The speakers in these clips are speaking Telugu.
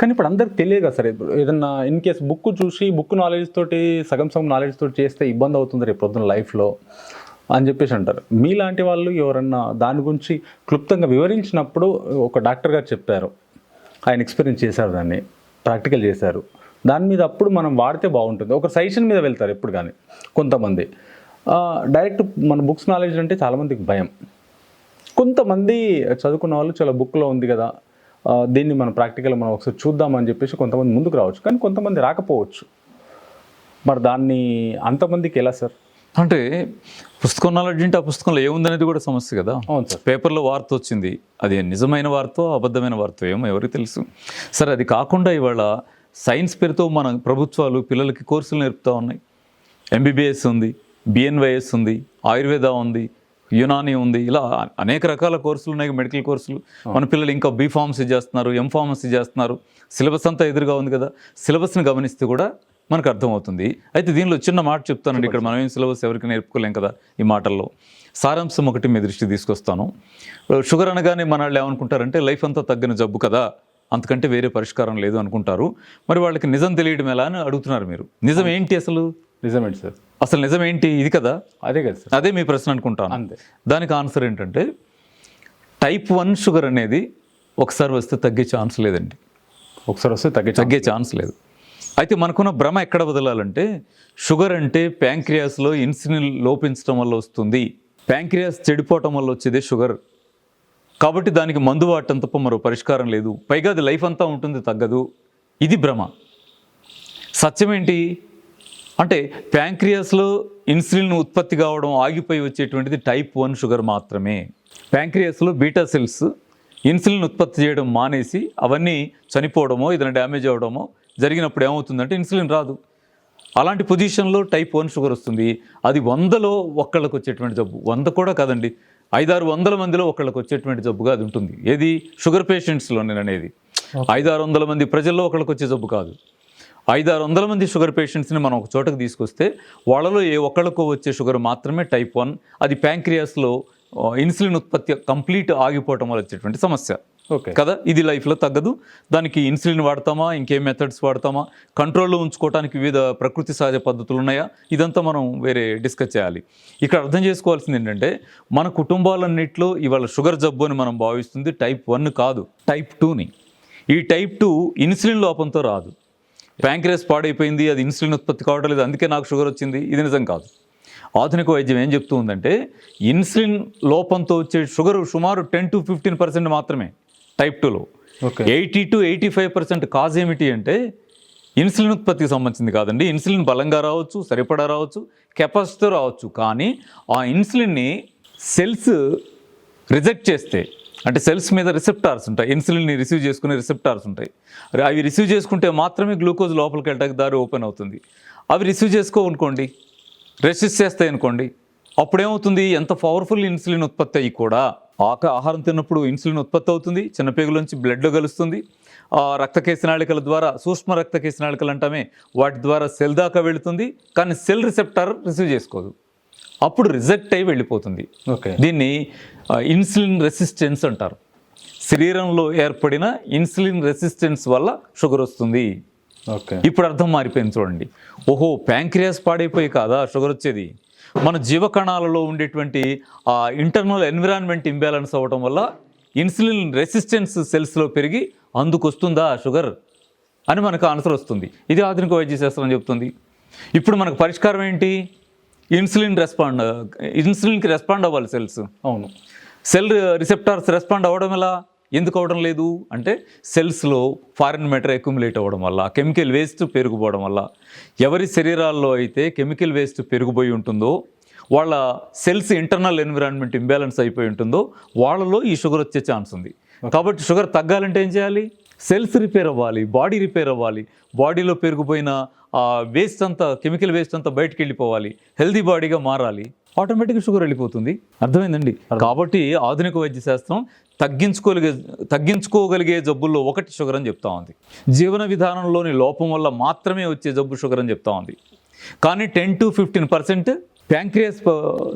కానీ ఇప్పుడు అందరికి తెలియదు కదా సార్. ఇప్పుడు ఏదన్నా ఇన్ కేస్ బుక్ చూసి బుక్ నాలెడ్జ్ తోటి సగం సగం నాలెడ్జ్ తోటి చేస్తే ఇబ్బంది అవుతుంది రేపు పొద్దున్న లైఫ్లో అని చెప్పేసి అంటారు. మీలాంటి వాళ్ళు ఎవరన్నా దాని గురించి క్లుప్తంగా వివరించినప్పుడు ఒక డాక్టర్ గారు చెప్పారు. ఆయన ఎక్స్పీరియన్స్ చేశారు దాన్ని ప్రాక్టికల్ చేశారు. దాని మీద అప్పుడు మనం వాడితే బాగుంటుంది. ఒక సజెషన్ మీద వెళ్తారు ఎప్పుడు కానీ కొంతమంది. డైరెక్ట్ మన బుక్స్ నాలెడ్జ్ అంటే చాలామందికి భయం. కొంతమంది చదువుకున్న వాళ్ళు చాలా బుక్లో ఉంది కదా దీన్ని మనం ప్రాక్టికల్ మనం ఒకసారి చూద్దామని చెప్పేసి కొంతమంది ముందుకు రావచ్చు. కానీ కొంతమంది రాకపోవచ్చు. మరి దాన్ని అంతమందికి ఎలా సార్? అంటే పుస్తకం నాలెడ్జ్ అంటే ఆ పుస్తకంలో ఏముందనేది కూడా సమస్య కదా. అవును సార్. పేపర్లో వార్త వచ్చింది. అది నిజమైన వార్త అబద్ధమైన వార్త ఏమో ఎవరికి తెలుసు. సరే అది కాకుండా ఇవాళ సైన్స్ పేరుతో మన ప్రభుత్వాలు పిల్లలకి కోర్సులు నేర్పుతూ ఉన్నాయి. ఎంబీబీఎస్ ఉంది బిఎన్వైఎస్ ఉంది ఆయుర్వేద ఉంది యునాని ఉంది. ఇలా అనేక రకాల కోర్సులు ఉన్నాయి మెడికల్ కోర్సులు. మన పిల్లలు ఇంకా బీ ఫార్మసీ చేస్తున్నారు ఎం ఫార్మసీ చేస్తున్నారు. సిలబస్ అంతా ఎదురుగా ఉంది కదా. సిలబస్ని గమనిస్తే కూడా మనకు అర్థమవుతుంది. అయితే దీనిలో చిన్న మాట చెప్తానండి. ఇక్కడ మనం ఏం సిలబస్ ఎవరికి నేర్పుకోలేం కదా ఈ మాటల్లో. సారాంశం ఒకటి మీ దృష్టికి తీసుకొస్తాను. షుగర్ అనగానే మన వాళ్ళు ఏమనుకుంటారంటే లైఫ్ అంతా తగ్గిన జబ్బు కదా. అంతకంటే వేరే పరిష్కారం లేదు అనుకుంటారు. మరి వాళ్ళకి నిజం తెలియడం ఎలా అని అడుగుతున్నారు మీరు. నిజం ఏంటి అసలు? నిజమేంటి సార్? అసలు నిజం ఏంటి ఇది కదా? అదే కదా సార్. అదే మీ ప్రశ్న అనుకుంటాను. అంతే. దానికి ఆన్సర్ ఏంటంటే టైప్ వన్ షుగర్ అనేది ఒకసారి వస్తే తగ్గే ఛాన్స్ లేదండి. ఒకసారి వస్తే తగ్గే తగ్గే ఛాన్స్ లేదు. అయితే మనకున్న భ్రమ ఎక్కడ వదలాలంటే షుగర్ అంటే ప్యాంక్రియాస్లో ఇన్సులిన్ లోపించడం వల్ల వస్తుంది. ప్యాంక్రియాస్ చెడిపోవటం వల్ల వచ్చేదే షుగర్ కాబట్టి దానికి మందు వాడటం తప్ప మరో పరిష్కారం లేదు. పైగా అది లైఫ్ అంతా ఉంటుంది తగ్గదు. ఇది భ్రమ. సత్యం ఏంటి? అంటే ప్యాంక్రియాస్లో ఇన్సులిన్ ఉత్పత్తి కావడం ఆగిపోయి వచ్చేటువంటిది టైప్ వన్ షుగర్ మాత్రమే. ప్యాంక్రియాస్లో బీటా సెల్స్ ఇన్సులిన్ ఉత్పత్తి చేయడం మానేసి అవన్నీ చనిపోవడమో ఏదైనా డ్యామేజ్ అవ్వడమో జరిగినప్పుడు ఏమవుతుందంటే ఇన్సులిన్ రాదు. అలాంటి పొజిషన్లో టైప్ వన్ షుగర్ వస్తుంది. అది వందలో ఒక్కళ్ళకి వచ్చేటువంటి జబ్బు. వంద కూడా కాదండి. ఐదారు వందల మందిలో ఒకళ్ళకి వచ్చేటువంటి జబ్బుగా అది ఉంటుంది. ఏది? షుగర్ పేషెంట్స్లో నేను అనేది ఐదారు వందల మంది ప్రజల్లో ఒకళ్ళకి వచ్చే జబ్బు కాదు. ఐదారు వందల మంది షుగర్ పేషెంట్స్ని మనం ఒక చోటకు తీసుకొస్తే వాళ్ళలో ఏ ఒక్కళ్ళకో వచ్చే షుగర్ మాత్రమే టైప్ వన్. అది ప్యాంక్రియాస్లో ఇన్సులిన్ ఉత్పత్తి కంప్లీట్ ఆగిపోవటం వల్ల వచ్చేటువంటి సమస్య. ఓకే. కదా? ఇది లైఫ్లో తగ్గదు. దానికి ఇన్సులిన్ వాడతామా? ఇంకేం మెథడ్స్ వాడతామా? కంట్రోల్లో ఉంచుకోవడానికి వివిధ ప్రకృతి సహజ పద్ధతులు ఉన్నాయా? ఇదంతా మనం వేరే డిస్కస్ చేయాలి. ఇక్కడ అర్థం చేసుకోవాల్సింది ఏంటంటే మన కుటుంబాలన్నింటిలో ఇవాళ షుగర్ జబ్బు అని మనం భావిస్తుంది టైప్ వన్ కాదు టైప్ టూని. ఈ టైప్ టూ ఇన్సులిన్ లోపంతో రాదు. ప్యాంక్రియస్ పాడైపోయింది అది ఇన్సులిన్ ఉత్పత్తి కావడం లేదు అందుకే నాకు షుగర్ వచ్చింది. ఇది నిజం కాదు. ఆధునిక వైద్యం ఏం చెప్తూ ఉందంటే ఇన్సులిన్ లోపంతో వచ్చే షుగర్ సుమారు టెన్ టు ఫిఫ్టీన్ పర్సెంట్ మాత్రమే టైప్ టూలో. Eighty to eighty five percent cause ఏమిటి అంటే ఇన్సులిన్ ఉత్పత్తికి సంబంధించింది కాదండి. ఇన్సులిన్ బలంగా రావచ్చు సరిపడా రావచ్చు కెపాసిటీతో రావచ్చు. కానీ ఆ ఇన్సులిన్ని సెల్స్ రిజెక్ట్ చేస్తే అంటే సెల్స్ మీద రిసెప్టార్స్ ఉంటాయి. ఇన్సులిన్ని రిసీవ్ చేసుకునే రిసెప్టార్స్ ఉంటాయి. అవి రిసీవ్ చేసుకుంటే మాత్రమే గ్లూకోజ్ లోపలికి వెళ్ళడానికి దారి ఓపెన్ అవుతుంది. అవి రిసీవ్ చేసుకోవనుకోండి రెసిస్ట్ చేస్తాయి అనుకోండి అప్పుడేమవుతుంది? ఎంత పవర్ఫుల్ ఇన్సులిన్ ఉత్పత్తి అయ్యి కూడా ఆక ఆహారం తిన్నప్పుడు ఇన్సులిన్ ఉత్పత్తి అవుతుంది చిన్నపేగులోంచి బ్లడ్లో కలుస్తుంది. ఆ రక్త కేశనాళికల ద్వారా సూక్ష్మ రక్త కేశనాళికలు అంటామే వాటి ద్వారా సెల్ దాకా వెళుతుంది కానీ సెల్ రిసెప్టార్ రిసీవ్ చేసుకోదు. అప్పుడు రిజెక్ట్ అయి వెళ్ళిపోతుంది. ఓకే. దీన్ని ఇన్సులిన్ రెసిస్టెన్స్ అంటారు. శరీరంలో ఏర్పడిన ఇన్సులిన్ రెసిస్టెన్స్ వల్ల షుగర్ వస్తుంది. ఓకే. ఇప్పుడు అర్థం మారిపోయింది చూడండి. ఓహో ప్యాంక్రియాస్ పాడైపోయి కాదా షుగర్ వచ్చేది? మన జీవకణాలలో ఉండేటువంటి ఆ ఇంటర్నల్ ఎన్విరాన్మెంట్ ఇంబ్యాలెన్స్ అవ్వడం వల్ల ఇన్సులిన్ రెసిస్టెన్స్ సెల్స్లో పెరిగి అందుకు వస్తుందా షుగర్? అని మనకు ఆన్సర్ వస్తుంది. ఇది ఆధునిక వైద్య శాస్త్రం చెప్తుంది. ఇప్పుడు మనకు పరిష్కారం ఏంటి? ఇన్సులిన్ రెస్పాండ్ ఇన్సులిన్కి రెస్పాండ్ అవ్వాలి సెల్స్. అవును. సెల్ రిసెప్టార్స్ రెస్పాండ్ అవ్వడం ఎలా? ఎందుకు అవ్వడం లేదు? అంటే సెల్స్లో ఫారిన్ మ్యాటర్ అక్యుములేట్ అవ్వడం వల్ల కెమికల్ వేస్ట్ పెరిగిపోవడం వల్ల ఎవరి శరీరాల్లో అయితే కెమికల్ వేస్ట్ పెరిగిపోయి ఉంటుందో వాళ్ళ సెల్స్ ఇంటర్నల్ ఎన్విరాన్మెంట్ ఇంబ్యాలెన్స్ అయిపోయి ఉంటుందో వాళ్ళలో ఈ షుగర్ వచ్చే ఛాన్స్ ఉంది. కాబట్టి షుగర్ తగ్గాలంటే ఏం చేయాలి? సెల్స్ రిపేర్ అవ్వాలి బాడీ రిపేర్ అవ్వాలి బాడీలో పెరిగిపోయిన ఆ వేస్ట్ అంతా కెమికల్ వేస్ట్ అంతా బయటికి వెళ్ళిపోవాలి హెల్దీ బాడీగా మారాలి ఆటోమేటిక్గా షుగర్ వెళ్ళిపోతుంది. అర్థమైందండి? కాబట్టి ఆధునిక వైద్య శాస్త్రం తగ్గించుకోగలిగే తగ్గించుకోగలిగే జబ్బుల్లో ఒకటి షుగర్ అని చెప్తా ఉంది. జీవన విధానంలోని లోపం వల్ల మాత్రమే వచ్చే జబ్బు షుగర్ అని చెప్తా ఉంది. కానీ ten to fifteen percent pancreas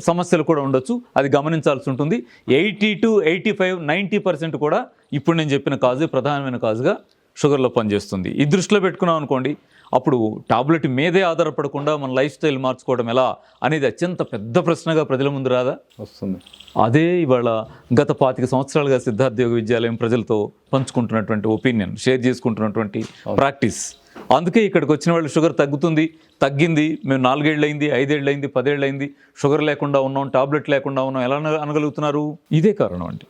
సమస్యలు కూడా ఉండొచ్చు. అది గమనించాల్సి ఉంటుంది. Eighty to eighty five ninety percent కూడా ఇప్పుడు నేను చెప్పిన కాజే ప్రధానమైన కాజుగా షుగర్లో పనిచేస్తుంది. ఈ దృష్టిలో పెట్టుకున్నాం అనుకోండి అప్పుడు టాబ్లెట్ మీదే ఆధారపడకుండా మన లైఫ్ స్టైల్ మార్చుకోవడం ఎలా అనేది అత్యంత పెద్ద ప్రశ్నగా ప్రజల ముందు రాదా? వస్తుంది. అదే ఇవాళ గత పాతిక సంవత్సరాలుగా సిద్ధార్థ యోగ విద్యాలయం ప్రజలతో పంచుకుంటున్నటువంటి ఒపీనియన్ షేర్ చేసుకుంటున్నటువంటి ప్రాక్టీస్. అందుకే ఇక్కడికి వచ్చిన వాళ్ళు షుగర్ తగ్గుతుంది. తగ్గింది. మేము నాలుగేళ్ళు అయింది ఐదేళ్ళు అయింది షుగర్ లేకుండా ఉన్నాం టాబ్లెట్ లేకుండా ఉన్నాం. ఎలా అనగలుగుతున్నారు? ఇదే కారణం అండి.